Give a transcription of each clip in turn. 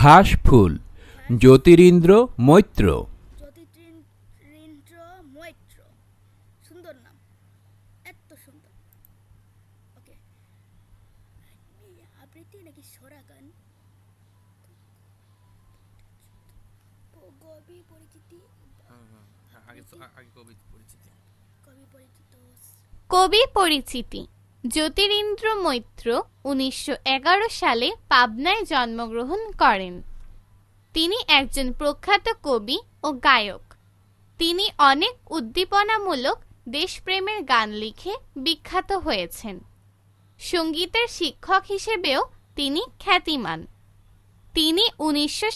ঘাস ফুল জ্যোতিরিন্দ্র মৈত্র। জ্যোতিরিন্দ্র মৈত্র। সুন্দর নাম। এত সুন্দর। ওকে। আবৃত্তি নাকি সরা গান? কবি পরিচিতি আগে আগে কবি পরিচিতি। কবি পরিচিতি। জ্যোতিরিন্দ্র মৈত্র উনিশশো এগারো সালে পাবনায় জন্মগ্রহণ করেন। তিনি একজন প্রখ্যাত কবি ও গায়ক। তিনি অনেক উদ্দীপনামূলক দেশপ্রেমের গান লিখে বিখ্যাত হয়েছেন। সঙ্গীতের শিক্ষক হিসেবেও তিনি খ্যাতিমান। তিনি উনিশশো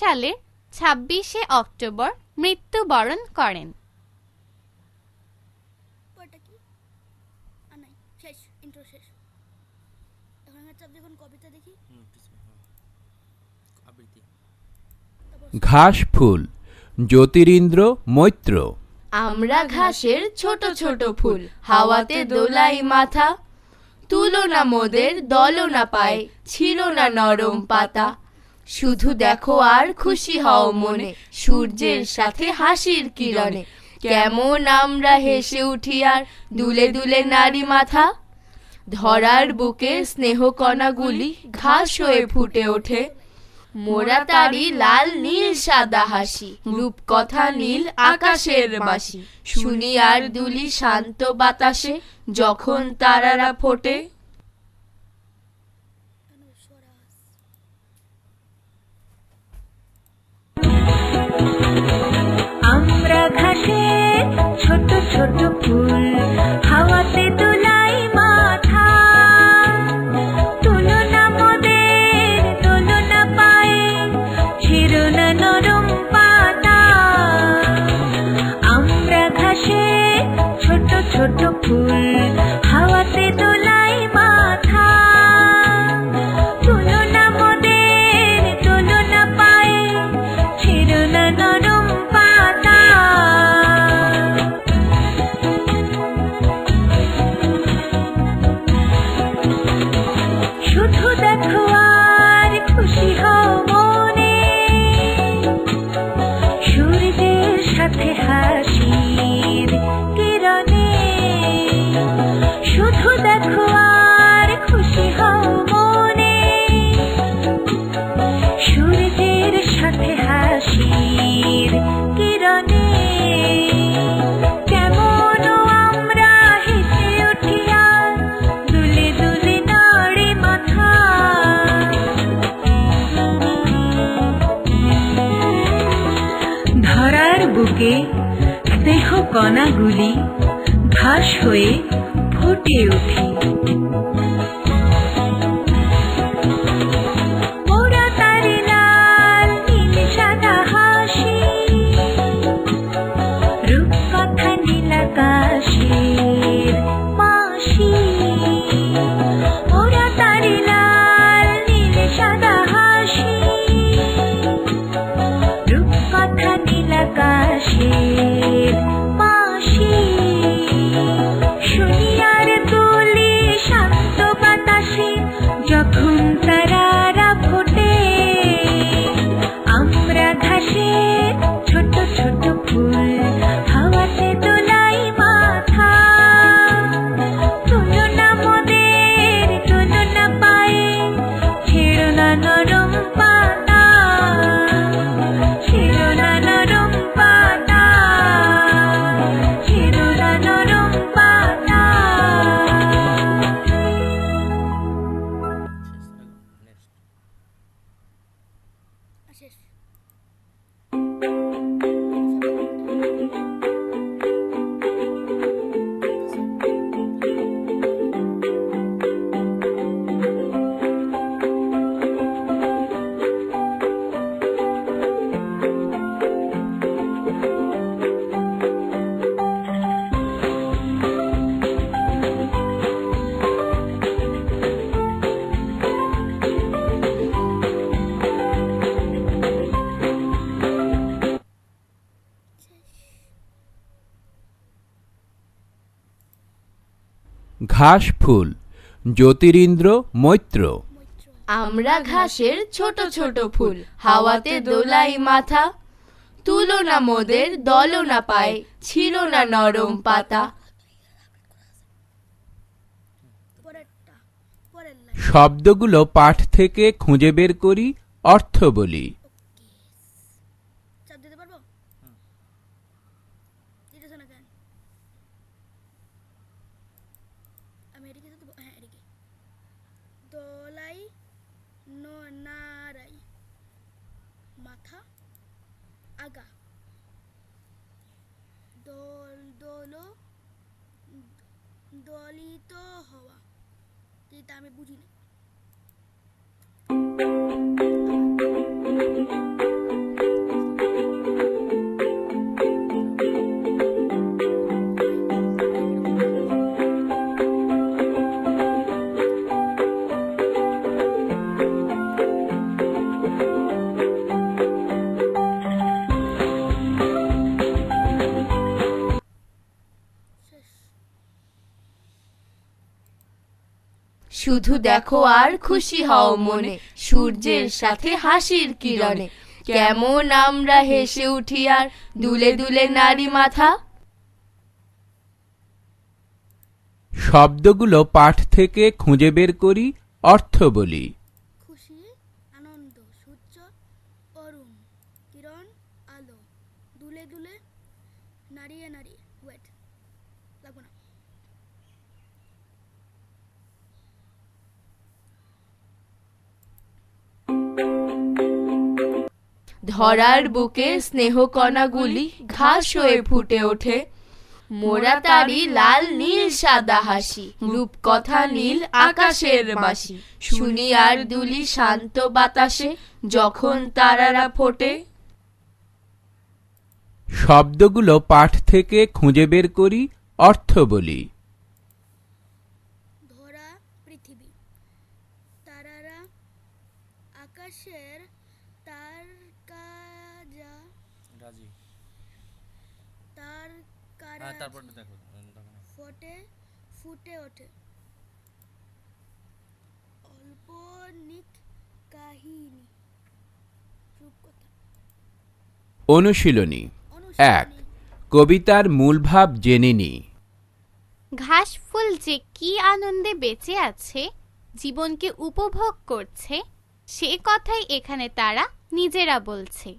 সালের ছাব্বিশে অক্টোবর মৃত্যুবরণ করেন পরটা কি আর নাই শেষ ইন্ট্রো শেষ এখন হচ্ছে যখন কবিতা দেখি হুম, কিছু, হ্যাঁ। আবৃত্তি ঘাস ফুল, জ্যোতিরিন্দ্র মৈত্র। আমরা ঘাসের ছোট ছোট ফুল, হাওয়াতে দোলাই মাথা। তুলো না মোদের, দলো না পায়, ছিল না নরম পাতা। শুধু দেখো আর খুশি হও মনে, সূর্যের সাথে হাসির কিরণে। কেমন আমরা হেসে উঠি আর দুলে দুলে নারী মাথা। ধরার বুকে স্নেহ কণাগুলি ঘাস হয়ে ফুটে ওঠে। মোরা তারি লাল, নীল, সাদা হাসি নীল, আকাশের বাসি শুনি আর দুলি শান্ত বাতাসে, যখন তারারা ফোটে। আমরা ঘাসে ছোট ছোট ফুল কণাগুলি ঘাস হয়ে ফুটে উঠি ঘাস ফুল জ্যোতিরিন্দ্র মৈত্র। আমরা ঘাসের ছোট ছোট ফুল হাওয়াতে দোলাই মাথা। তুলো না মোদের দলো না পায় ছিল না নরম পাতা। শব্দগুলো পাঠ থেকে খুঁজে বের করি অর্থ বলি চাপ দিতে পারব দিতেছে না কেন আমি এদিকে তো দেবো হ্যাঁ এদিকে দোলাই নো নারাই মাথা আগা দোল দোলো দলিত হওয়া যেটা আমি বুঝিনি শেষ শুধু দেখো আর খুশি হও মনে, সূর্যের সাথে হাসির কিরণে। কেমন আমরা হেসে উঠি আর দুলে দুলে নারী মাথা। শব্দগুলো পাঠ থেকে খুঁজে বের করি, অর্থ বলি। ধরার বুকে স্নেহ কণাগুলি ঘাস হয়ে ফুটে ওঠে। মোরা তারি লাল নীল সাদা হাসি রূপকথা নীল আকাশের বাসি শুনি আর দুলি শান্ত বাতাসে যখন তারারা ফোটে। শব্দগুলো পাঠ থেকে খুঁজে বের করি অর্থ বলি। ধরা পৃথিবী। তারারা আকাশের তার কাজা রাজি। তার হ্যাঁ কারা দেখো উম, দেখো না। ফোটে ফুটে ওঠে। অল্পনিক কাহিনী। অনুশীলনী এক কবিতার মূল ভাব জেনে নিই ঘাস ফুল যে কি আনন্দে বেঁচে আছে জীবনকে উপভোগ করছে সে কথাই এখানে তারা নিজেরা বলছে।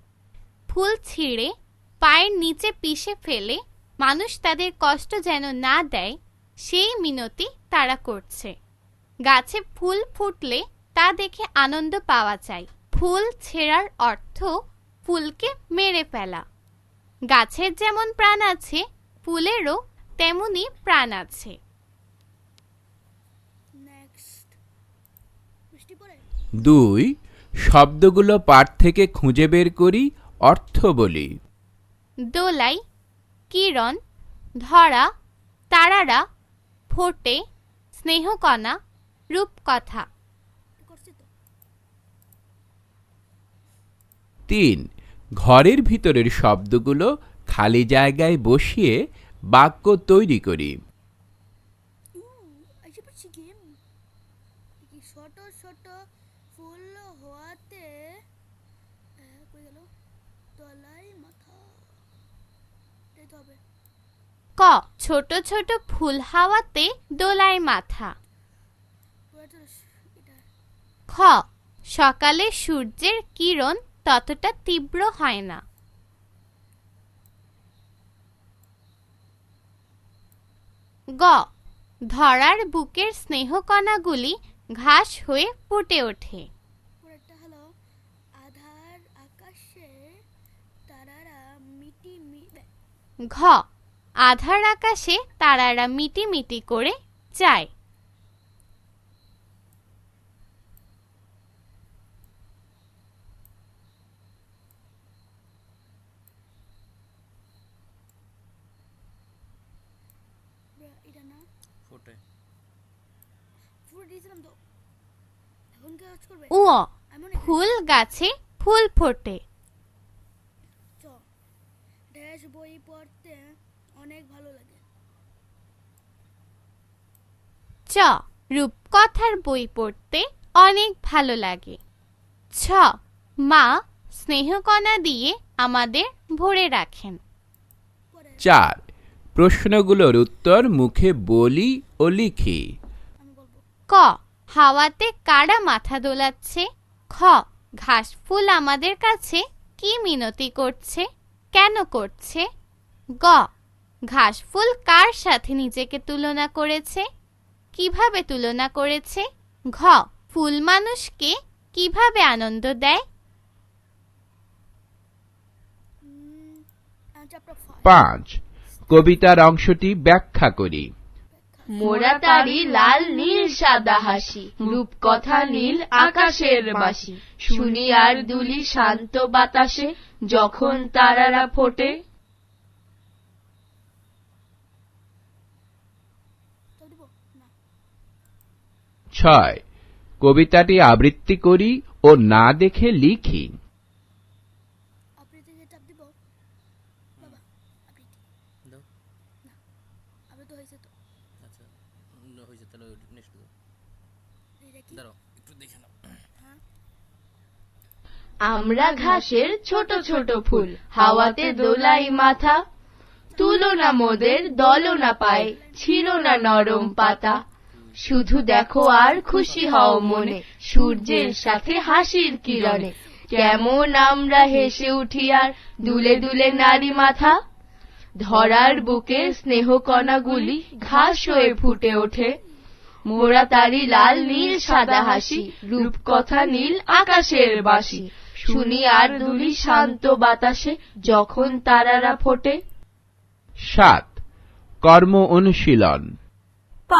ফুল ছিঁড়ে, পায়ের নিচে পিষে ফেলে, মানুষ তাদের কষ্ট যেন না দেয়, সেই মিনতি তারা করছে। গাছে ফুল ফুটলে তা দেখে আনন্দ পাওয়া যায়। ফুল ছেঁড়ার অর্থ ফুলকে মেরে ফেলা। গাছের যেমন প্রাণ আছে, ফুলেরও তেমনই প্রাণ আছে। দুই শব্দগুলো পাঠ থেকে খুঁজে বের করি অর্থ বলি। দোলাই কিরণ ধরা তারারা ফোটে স্নেহকণা রূপকথা। তিন ঘরের ভিতরের শব্দগুলো খালি জায়গায় বসিয়ে বাক্য তৈরি করি এসে পড়ছি গেম কি ছোট ছোট ফুল হওয়াতে আহ, কই গেল তলায় মাথা এটাই তো হবে ক ছোট ছোট ফুল হাওয়াতে দোলায় মাথা। খ সকালে সূর্যের কিরণ ততটা তীব্র হয় না। গ ধরার বুকের স্নেহকণাগুলি ঘাস হয়ে ফুটে ওঠে। ঘ আধার আকাশে তারারা মিটিমিটি করে যায়। ফুল গাছে ফুল ফোটে। ড্যাশ বই পড়তে অনেক ভালো লাগে। চ রূপকথার বই পড়তে অনেক ভালো লাগে। ছ মা স্নেহকণা দিয়ে আমাদের ভরে রাখেন। চার প্রশ্নগুলোর উত্তর মুখে বলি ও লিখি। ক হাওয়াতে কারা মাথা দোলাচ্ছে? খ ঘাস ফুল আমাদের কাছে কি মিনতি করছে? কেন করছে? গ ঘাস ফুল কার সাথে নিজেকে তুলনা করেছে? কীভাবে তুলনা করেছে? ঘ ফুল মানুষকে কীভাবে আনন্দ দেয়? পাঁচ কবিতার অংশটি ব্যাখ্যা করি। মোরা তারি লাল নীল সাদা হাসি রূপকথা নীল আকাশের বাসি শুনি আর দুলি শান্ত বাতাসে যখন তারারা ফোটে তো দিব না ছয়। কবিতাটি আবৃত্তি করি ও না দেখে লিখি। আবৃত্তি দিয়ে চাপ দিব বাবা আবৃত্তি। দাও আবৃত্তি হয়েছে তো। আচ্ছা উম, হয়েছে তাহলে নেক্সট দাও এটা কি? দাঁড়াও একটু দেখে নাও। হ্যাঁ। আমরা ঘাসের ছোট ছোট ফুল হাওয়াতে দোলাই মাথা। তুলো না মোদের দলো না পায় ছিল না নরম পাতা। শুধু দেখো আর খুশি হও মনে সূর্যের সাথে হাসির কিরণে। কেমন আমরা হেসে উঠি আর দুলে দুলে নারী মাথা। ধরার বুকে স্নেহ কণাগুলি ঘাস হয়ে ফুটে ওঠে। মোরা তারি লাল নীল সাদা হাসি রূপকথা নীল আকাশের বাসি। শুনি আর দুলি শান্ত বাতাসে যখন তারারা ফোটে। সাত কর্ম অনুশীলন। ক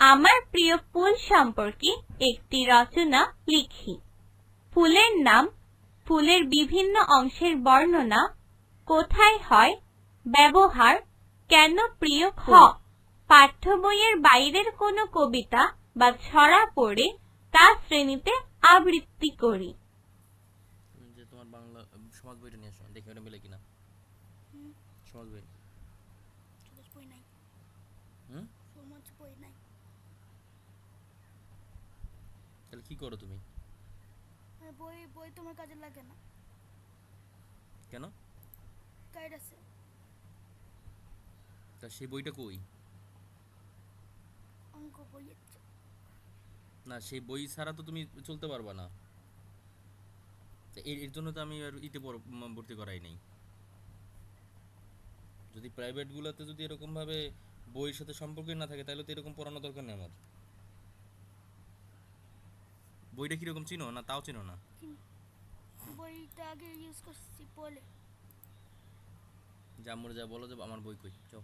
আমার প্রিয় ফুল সম্পর্কে একটি রচনা লিখি। ফুলের নাম ফুলের বিভিন্ন অংশের বর্ণনা কোথায় হয় ব্যবহার কেন প্রিয় খ। পাঠ্য বইয়ের বাইরের কোনো কবিতা বা ছড়া পড়ে তা শ্রেণীতে আবৃত্তি করি তুমি যে তোমার বাংলা উম, সমাজ বইটা নিয়ে আসো দেখি ওটা মিলে কিনা সমাজ বই সবুজ বই নাই হুম সবুজ বই নাই তাহলে কি করো তুমি? মানে বই বই তোমার কাজে লাগে না। কেন? গাইড আছে। তা সেই বইটা কই? অঙ্ক বই না সেই বই ছাড়া তো তুমি চলতে পারবা না। এর জন্য তো আমি আর ইতে ভর্তি করাই নাই। যদি প্রাইভেটগুলোতে যদি এরকম ভাবে বইয়ের সাথে সম্পর্কই না থাকে তাহলে তো এরকম পড়ানো দরকার নেই আমার। বইটা কীরকম চিনো না তাও চিনো না? বইটা আগে ইউজ করছি বলে। যা মরে যা বলো যে আমার বই কই যাও